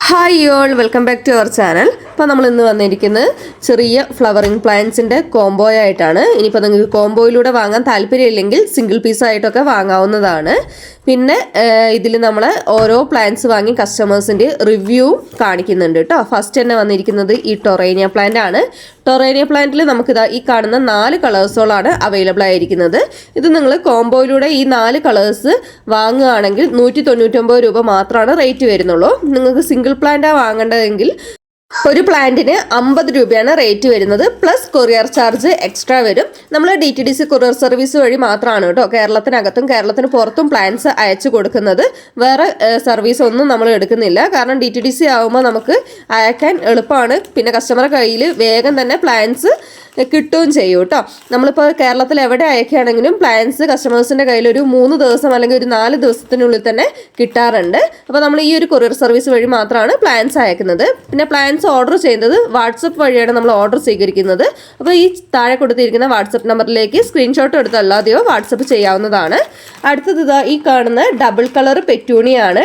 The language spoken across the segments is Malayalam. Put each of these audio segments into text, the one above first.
Hi y'all welcome back to our channel അപ്പോൾ നമ്മൾ ഇന്ന് വന്നിരിക്കുന്നത് ചെറിയ ഫ്ലവറിങ് പ്ലാന്റ്സിന്റെ കോംബോ ആയിട്ടാണ്. ഇനിയിപ്പോൾ നിങ്ങൾക്ക് കോംബോയിലൂടെ വാങ്ങാൻ താല്പര്യമില്ലെങ്കിൽ സിംഗിൾ പീസായിട്ടൊക്കെ വാങ്ങാവുന്നതാണ്. പിന്നെ ഇതിൽ നമ്മൾ ഓരോ പ്ലാന്റ്സ് വാങ്ങി കസ്റ്റമേഴ്സിന്റെ റിവ്യൂ കാണിക്കുന്നുണ്ട് കേട്ടോ. ഫസ്റ്റ് തന്നെ വന്നിരിക്കുന്നത് ഈ ടൊറേനിയ പ്ലാന്റ് ആണ്. ടൊറേനിയ പ്ലാന്റിൽ നമുക്കിതാ ഈ കാണുന്ന നാല് കളേഴ്സുകളാണ് അവൈലബിൾ ആയിരിക്കുന്നത്. ഇത് നിങ്ങൾ കോംബോയിലൂടെ ഈ നാല് കളേഴ്സ് വാങ്ങുകയാണെങ്കിൽ നൂറ്റി തൊണ്ണൂറ്റൊമ്പത് രൂപ മാത്രമാണ് റേറ്റ് വരുന്നുള്ളൂ. നിങ്ങൾക്ക് സിംഗിൾ പ്ലാന്റാണ് വാങ്ങേണ്ടതെങ്കിൽ ഒരു പ്ലാന്റിന് അമ്പത് രൂപയാണ് റേറ്റ് വരുന്നത്. പ്ലസ് കൊറിയർ ചാർജ് എക്സ്ട്രാ വരും. നമ്മൾ D T D C courier service വഴി മാത്രമാണ് കേട്ടോ കേരളത്തിനകത്തും കേരളത്തിന് പുറത്തും പ്ലാൻസ് അയച്ചു കൊടുക്കുന്നത്. വേറെ സർവീസ് ഒന്നും നമ്മൾ എടുക്കുന്നില്ല. കാരണം ഡി ടി ഡി സി ആകുമ്പോൾ നമുക്ക് അയക്കാൻ എളുപ്പമാണ്. പിന്നെ കസ്റ്റമറുടെ കയ്യിൽ വേഗം തന്നെ പ്ലാൻസ് കിട്ടുകയും ചെയ്യും കേട്ടോ. നമ്മളിപ്പോൾ കേരളത്തിൽ എവിടെ അയക്കുകയാണെങ്കിലും പ്ലാൻസ് കസ്റ്റമേഴ്സിന്റെ കയ്യിൽ ഒരു മൂന്ന് ദിവസം അല്ലെങ്കിൽ ഒരു നാല് ദിവസത്തിനുള്ളിൽ തന്നെ കിട്ടാറുണ്ട്. അപ്പോൾ നമ്മൾ ഈ ഒരു കൊറിയർ സർവീസ് വഴി മാത്രമാണ് പ്ലാൻസ് അയക്കുന്നത്. പിന്നെ പ്ലാൻസ് ഓർഡർ ചെയ്യുന്നത് വാട്സപ്പ് വഴിയാണ് നമ്മൾ ഓർഡർ സ്വീകരിക്കുന്നത്. അപ്പോൾ ഈ താഴെ കൊടുത്തിരിക്കുന്ന വാട്സപ്പ് നമ്പറിലേക്ക് സ്ക്രീൻഷോട്ട് എടുത്ത് അല്ലാതെയോ വാട്സപ്പ് ചെയ്യാവുന്നതാണ്. അടുത്തത് ഈ കാണുന്ന ഡബിൾ കളർ പെറ്റൂണിയാണ്.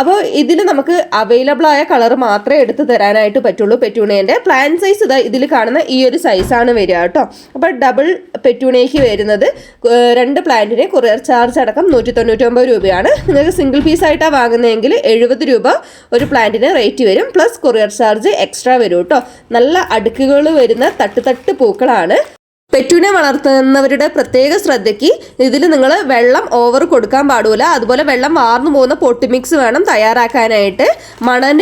അപ്പോൾ ഇതിൽ നമുക്ക് അവൈലബിൾ ആയ കളർ മാത്രമേ എടുത്ത് തരാനായിട്ട് പറ്റുള്ളൂ പെറ്റൂണിയന്റെ പ്ലാൻ സൈസ് ഇതാ ഇതിൽ കാണുന്ന ഈ ഒരു സൈസാണ് വരിക കേട്ടോ. അപ്പോൾ ഡബിൾ പെറ്റൂണിയയ്ക്ക് വരുന്നത് രണ്ട് പ്ലാന്റിന് കൊറിയർ ചാർജ് അടക്കം നൂറ്റി തൊണ്ണൂറ്റൊമ്പത് രൂപയാണ്. നിങ്ങൾക്ക് സിംഗിൾ പീസായിട്ടാണ് വാങ്ങുന്നതെങ്കിൽ എഴുപത് രൂപ ഒരു പ്ലാന്റിന് റേറ്റ് വരും. പ്ലസ് കൊറിയർ ചാർജ് എക്സ്ട്രാ വരും കേട്ടോ. നല്ല അടുക്കുകൾ വരുന്ന തട്ട് തട്ട് പൂക്കളാണ്. പെറ്റൂനെ വളർത്തുന്നവരുടെ പ്രത്യേക ശ്രദ്ധയ്ക്ക് ഇതിൽ നിങ്ങൾ വെള്ളം ഓവർ കൊടുക്കാൻ പാടില്ല അതുപോലെ വെള്ളം വാർന്നു പോകുന്ന പൊട്ടി മിക്സ് വേണം തയ്യാറാക്കാനായിട്ട്. മണൽ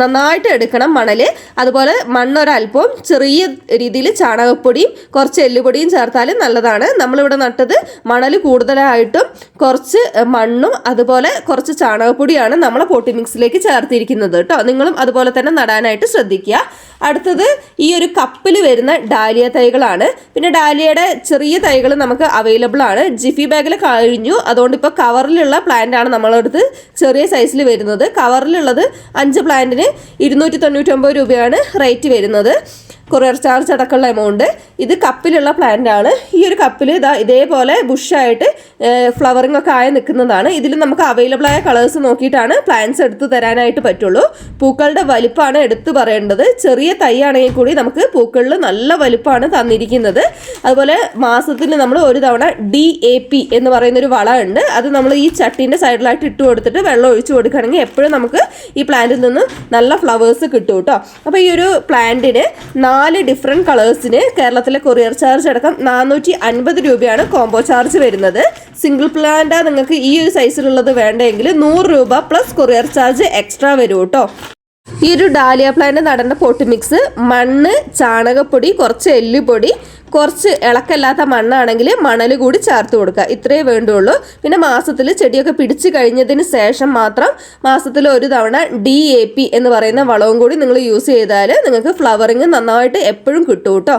നന്നായിട്ട് എടുക്കണം മണൽ അതുപോലെ മണ്ണൊരൽപ്പം ചെറിയ രീതിയിൽ ചാണകപ്പൊടിയും കുറച്ച് എല്ലുപൊടിയും ചേർത്താൽ നല്ലതാണ്. നമ്മളിവിടെ നട്ടത് മണൽ കൂടുതലായിട്ടും കുറച്ച് മണ്ണും അതുപോലെ കുറച്ച് ചാണകപ്പൊടിയാണ് നമ്മൾ പൊട്ടി മിക്സിലേക്ക് ചേർത്തിരിക്കുന്നത് കേട്ടോ. നിങ്ങളും അതുപോലെ തന്നെ നടാനായിട്ട് ശ്രദ്ധിക്കുക. അടുത്തത് ഈ ഒരു കപ്പിൽ വരുന്ന ഡാലിയ തൈകളാണ്. പിന്നെ ഡാലിയയുടെ ചെറിയ തൈകൾ നമുക്ക് അവൈലബിൾ ആണ്. ജിഫി ബാഗിൽ കഴിഞ്ഞു. അതുകൊണ്ട് ഇപ്പോൾ കവറിലുള്ള പ്ലാന്റ് ആണ് നമ്മളടുത്ത് ചെറിയ സൈസിൽ വരുന്നത്. കവറിലുള്ളത് അഞ്ച് പ്ലാന്റിന് ഇരുന്നൂറ്റി രൂപയാണ് റേറ്റ് വരുന്നത്. കൊറിയർ ചാർജ് അടക്കമുള്ള എമൗണ്ട് ഇത് കപ്പിലുള്ള പ്ലാന്റ് ആണ്. ഈ ഒരു കപ്പിൽ ഇതാ ഇതേപോലെ ബുഷായിട്ട് ഫ്ലവറിംഗ് ഒക്കെ ആയി നിൽക്കുന്നതാണ്. ഇതിൽ നമുക്ക് അവൈലബിൾ ആയ കളേഴ്സ് നോക്കിയിട്ടാണ് പ്ലാന്റ്സ് എടുത്തു തരാനായിട്ട് പറ്റുള്ളൂ. പൂക്കളുടെ വലിപ്പമാണ് എടുത്തു പറയേണ്ടത്. ചെറിയ തൈ ആണെങ്കിൽ കൂടി നമുക്ക് പൂക്കളിൽ നല്ല വലിപ്പമാണ് തന്നിരിക്കുന്നത്. അതുപോലെ മാസത്തിൽ നമ്മൾ ഒരു തവണ ഡി എ പി എന്ന് പറയുന്നൊരു വളമുണ്ട് അത് നമ്മൾ ഈ ചട്ടീന്റെ സൈഡിലായിട്ട് ഇട്ട് കൊടുത്തിട്ട് വെള്ളം ഒഴിച്ചു കൊടുക്കുകയാണെങ്കിൽ എപ്പോഴും നമുക്ക് ഈ പ്ലാന്റിൽ നിന്ന് നല്ല ഫ്ലവേഴ്സ് കിട്ടും കേട്ടോ. അപ്പോൾ ഈ ഒരു പ്ലാന്റിന് നാല് ഡിഫറെന്റ് കളേഴ്സിന് കേരളത്തിലെ കൊറിയർ ചാർജ് അടക്കം നാനൂറ്റി അൻപത് രൂപയാണ് കോംബോ ചാർജ് വരുന്നത്. സിംഗിൾ പ്ലാന്റാ നിങ്ങൾക്ക് ഈ ഒരു സൈസിലുള്ളത് വേണ്ടെങ്കിൽ നൂറ് രൂപ പ്ലസ് കൊറിയർ ചാർജ് എക്സ്ട്രാ വരും കേട്ടോ ഈ ഒരു ഡാലിയ പ്ലാന്റ് നടേണ്ട പോട്ട് മിക്സ് മണ്ണ് ചാണകപ്പൊടി കുറച്ച് എല്ലുപൊടി കുറച്ച് ഇളക്കല്ലാത്ത മണ്ണാണെങ്കിൽ മണൽ കൂടി ചേർത്ത് കൊടുക്കുക. ഇത്രയേ വേണ്ടുള്ളൂ. പിന്നെ മാസത്തിൽ ചെടിയൊക്കെ പിടിച്ചു കഴിഞ്ഞതിന് ശേഷം മാത്രം മാസത്തിൽ ഒരു തവണ ഡി എ പി എന്ന് പറയുന്ന വളവും കൂടി നിങ്ങൾ യൂസ് ചെയ്താൽ നിങ്ങൾക്ക് ഫ്ലവറിങ് നന്നായിട്ട് എപ്പോഴും കിട്ടും കേട്ടോ.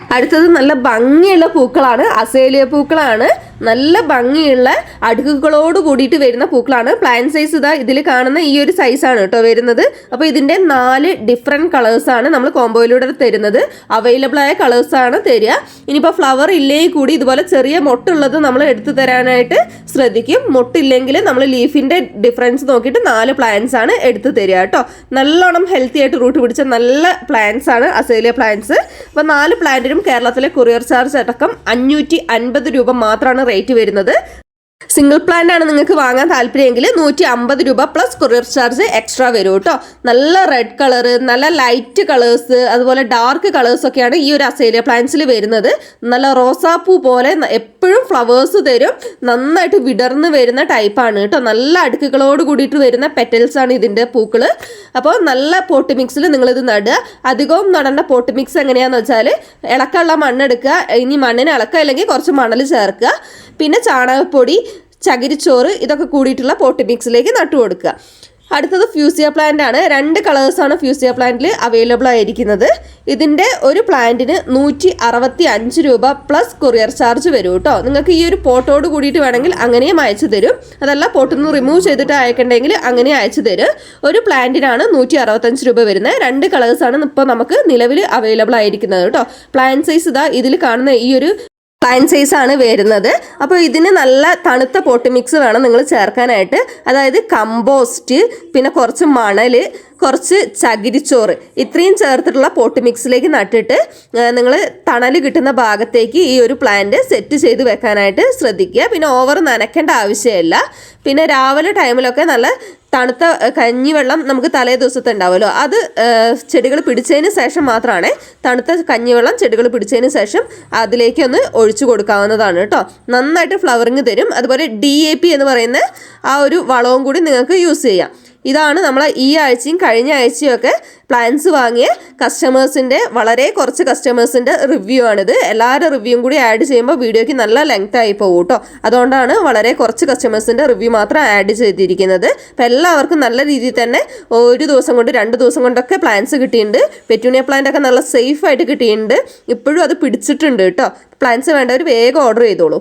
അടുത്തത് നല്ല ഭംഗിയുള്ള പൂക്കളാണ്. അസേലിയ പൂക്കളാണ്. നല്ല ഭംഗിയുള്ള അടുക്കുകളോട് കൂടിയിട്ട് വരുന്ന പൂക്കളാണ്. പ്ലാൻ സൈസ് ഇതാ ഇതിൽ കാണുന്ന ഈ ഒരു സൈസാണ് കേട്ടോ വരുന്നത്. അപ്പോൾ ഇതിന്റെ നാല് ഡിഫറെന്റ് കളേഴ്സാണ് നമ്മൾ കോമ്പോയിലൂടെ തരുന്നത്. അവൈലബിൾ ആയ കളേഴ്സാണ് തരിക. ഇനിയിപ്പോൾ ഫ്ലവർ ഇല്ലെങ്കിൽ കൂടി ഇതുപോലെ ചെറിയ മൊട്ടുള്ളത് നമ്മൾ എടുത്തു തരാനായിട്ട് ശ്രദ്ധിക്കും. മൊട്ടില്ലെങ്കിൽ നമ്മൾ ലീഫിന്റെ ഡിഫറൻസ് നോക്കിയിട്ട് നാല് പ്ലാന്റ്സ് ആണ് എടുത്തു തരിക കേട്ടോ. നല്ലോണം ഹെൽത്തി ആയിട്ട് റൂട്ട് പിടിച്ച നല്ല പ്ലാന്റ്സ് ആണ് അസേലിയ പ്ലാന്റ്സ് അപ്പോൾ നാല് പ്ലാന്റിനും കേരളത്തിലെ കൊറിയർ ചാർജ് അടക്കം അഞ്ഞൂറ്റി അൻപത് രൂപ മാത്രമാണ് റേറ്റ് വരുന്നത് സിംഗിൾ പ്ലാന്റ് ആണ് നിങ്ങൾക്ക് വാങ്ങാൻ താല്പര്യമെങ്കിൽ നൂറ്റി അമ്പത് രൂപ പ്ലസ് കൊറിയർ ചാർജ് എക്സ്ട്രാ വരും കേട്ടോ നല്ല റെഡ് കളർ നല്ല ലൈറ്റ് കളേഴ്സ് അതുപോലെ ഡാർക്ക് കളേഴ്സ് ഒക്കെയാണ് ഈ ഒരു അസേലിയ പ്ലാന്റ്സിൽ വരുന്നത്. നല്ല റോസാപ്പൂ പോലെ എപ്പോഴും ഫ്ലവേഴ്സ് തരും. നന്നായിട്ട് വിടർന്ന് വരുന്ന ടൈപ്പാണ് കേട്ടോ നല്ല അടുക്കുകളോട് കൂടിയിട്ട് വരുന്ന പെറ്റൽസ് ആണ് ഇതിന്റെ പൂക്കൾ അപ്പോൾ നല്ല പോട്ട് മിക്സിൽ നിങ്ങളിത് നടുക. അധികവും നടേണ്ട പോട്ട് മിക്സ് എങ്ങനെയാണെന്ന് വെച്ചാൽ ഇളക്കമുള്ള മണ്ണെടുക്കുക. ഇനി മണ്ണിന് ഇളക്കുക അല്ലെങ്കിൽ കുറച്ച് മണൽ ചേർക്കുക. പിന്നെ ചാണകപ്പൊടി ചകിരിച്ചോറ് ഇതൊക്കെ കൂടിയിട്ടുള്ള പോട്ട് മിക്സിലേക്ക് നട്ടു കൊടുക്കുക. അടുത്തത് ഫ്യൂസിയ പ്ലാന്റ് ആണ്. രണ്ട് കളേഴ്സാണ് ഫ്യൂസിയ പ്ലാന്റിൽ അവൈലബിൾ ആയിരിക്കുന്നത്. ഇതിന്റെ ഒരു പ്ലാന്റിന് നൂറ്റി അറുപത്തി അഞ്ച് രൂപ പ്ലസ് കൊറിയർ ചാർജ് വരും കേട്ടോ നിങ്ങൾക്ക് ഈ ഒരു പോട്ടോട് കൂടിയിട്ട് വേണമെങ്കിൽ അങ്ങനെയും അയച്ചു തരും. അതല്ല പോട്ടിൽ നിന്ന് റിമൂവ് ചെയ്തിട്ട് അയക്കണ്ടെങ്കിൽ അങ്ങനെ അയച്ചു തരും. ഒരു പ്ലാന്റിനാണ് നൂറ്റി അറുപത്തഞ്ച് രൂപ വരുന്നത്. രണ്ട് കളേഴ്സാണ് ഇപ്പോൾ നമുക്ക് നിലവിൽ അവൈലബിൾ ആയിരിക്കുന്നത് കേട്ടോ പ്ലാന്റ് സൈസ് ഇതാ ഇതിൽ കാണുന്ന ഈ ഒരു പ്ലാൻ സൈസ് ആണ് വരുന്നത്. അപ്പോൾ ഇതിന് നല്ല തണുത്ത പോട്ട് മിക്സ് വേണം നിങ്ങൾ ചേർക്കാനായിട്ട്. അതായത് കമ്പോസ്റ്റ് പിന്നെ കുറച്ച് മണൽ കുറച്ച് ചകിരിച്ചോറ് ഇത്രയും ചേർത്തിട്ടുള്ള പോട്ട് മിക്സിലേക്ക് നട്ടിട്ട് നിങ്ങൾ തണൽ കിട്ടുന്ന ഭാഗത്തേക്ക് ഈ ഒരു പ്ലാന്റ് സെറ്റ് ചെയ്ത് വെക്കാനായിട്ട് ശ്രദ്ധിക്കുക. പിന്നെ ഓവർ നനയ്ക്കേണ്ട ആവശ്യമില്ല. പിന്നെ രാവിലെ ടൈമിലൊക്കെ നല്ല തണുത്ത കഞ്ഞി കഞ്ഞിവെള്ളം നമുക്ക് തലേ ദിവസത്തെ ഉണ്ടാവുമല്ലോ. അത് ചെടികൾ പിടിച്ചതിന് ശേഷം മാത്രമാണ് തണുത്ത കഞ്ഞിവെള്ളം ചെടികൾ പിടിച്ചതിന് ശേഷം അതിലേക്ക് ഒന്ന് ഒഴിച്ചു കൊടുക്കാവുന്നതാണ് കേട്ടോ. നന്നായിട്ട് ഫ്ലവറിങ് തരും. അതുപോലെ ഡി എന്ന് പറയുന്ന ആ ഒരു വളവും കൂടി നിങ്ങൾക്ക് യൂസ് ചെയ്യാം. ഇതാണ് നമ്മൾ ഈ ആഴ്ചയും കഴിഞ്ഞ ആഴ്ചയും ഒക്കെ പ്ലാൻസ് വാങ്ങിയ കസ്റ്റമേഴ്സിന്റെ വളരെ കുറച്ച് കസ്റ്റമേഴ്സിന്റെ റിവ്യൂ ആണിത്. എല്ലാവരുടെ റിവ്യൂവും കൂടി ആഡ് ചെയ്യുമ്പോൾ വീഡിയോയ്ക്ക് നല്ല ലെങ്ത് ആയി പോകും കേട്ടോ അതുകൊണ്ടാണ് വളരെ കുറച്ച് കസ്റ്റമേഴ്സിന്റെ റിവ്യൂ മാത്രം ആഡ് ചെയ്തിരിക്കുന്നത്. അപ്പോൾ എല്ലാവർക്കും നല്ല രീതിയിൽ തന്നെ ഒരു ദിവസം കൊണ്ട് രണ്ട് ദിവസം കൊണ്ടൊക്കെ പ്ലാൻസ് കിട്ടിയിട്ടുണ്ട്. പെറ്റൂണിയ പ്ലാന്റ് ഒക്കെ നല്ല സേഫ് ആയിട്ട് കിട്ടിയിട്ടുണ്ട്. ഇപ്പോഴും അത് പിടിച്ചിട്ടുണ്ട് കേട്ടോ പ്ലാൻസ് വേണ്ടവർ വേഗം ഓർഡർ ചെയ്തോളൂ.